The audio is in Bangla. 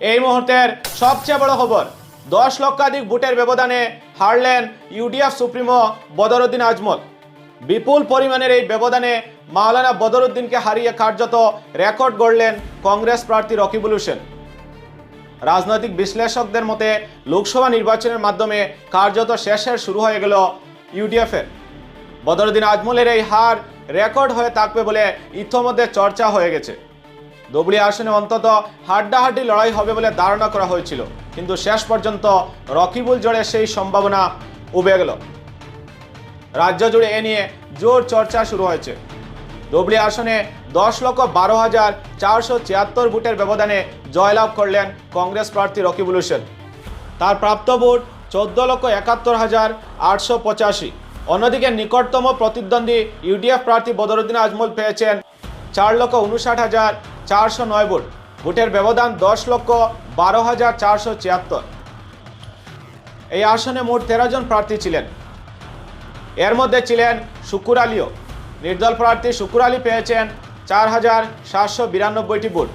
এই মুহূর্তের সবচেয়ে বড় খবর, দশ লক্ষাধিক ভোটের ব্যবধানে হারলেন ইউডিএফ সুপ্রিমো বদরুদ্দিন আজমল। বিপুল পরিমাণের এই ব্যবধানে মাওলানা বদরুদ্দিনকে হারিয়ে কার্যত রেকর্ড গড়লেন কংগ্রেস প্রার্থী রকিবুল হোসেন। রাজনৈতিক বিশ্লেষকদের মতে, লোকসভা নির্বাচনের মাধ্যমে কার্যত শেষের শুরু হয়ে গেল ইউডিএফের। বদরুদ্দিন আজমলের এই হার রেকর্ড হয়ে থাকবে বলে ইতোমধ্যে চর্চা হয়ে গেছে। ধুবড়ি আসনে অন্তত হাড্ডাহাড্ডি লড়াই হবে বলে ধারণা করা হয়েছিল। কিন্তু শেষ পর্যন্ত রকিবুল জোড়ে সেই সম্ভাবনা উবে গেল। রাজ্য জুড়ে এ নিয়ে জোর চর্চা শুরু হয়েছে। ধুবড়ি আসনে দশ লক্ষ বারো হাজার চারশো ছিয়াত্তর ভোটের ব্যবধানে জয়লাভ করলেন কংগ্রেস প্রার্থী রকিবুল হোসেন। তার প্রাপ্ত ভোট চোদ্দ লক্ষ একাত্তর হাজার আটশো পঁচাশি। অন্যদিকে নিকটতম প্রতিদ্বন্দ্বী ইউডিএফ প্রার্থী বদরুদ্দিন আজমল পেয়েছেন চার লক্ষ উনষাট হাজার চারশো নয় ভোট। ভোটের ব্যবধান দশ লক্ষ বারো হাজার চারশো ছিয়াত্তর। এই আসনে মোট তেরো জন প্রার্থী ছিলেন। এর মধ্যে ছিলেন শুকুর আলীও। নির্দল প্রার্থী শুকুর আলী পেয়েছেন চার হাজার সাতশো বিরানব্বইটি ভোট।